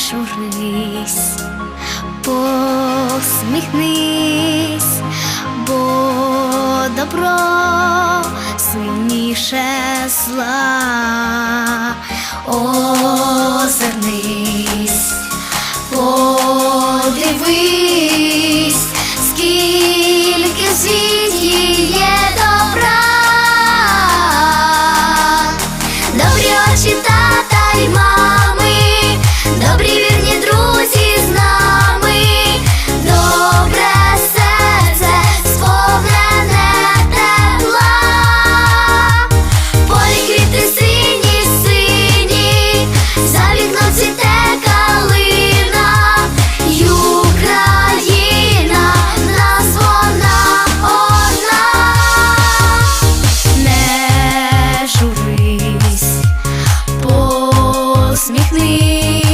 журись, посміхнись, бо добро сильніше зла. Озирнись, подивись, скільки в світі є добра. Добрі очі тата й мами, Усміхнись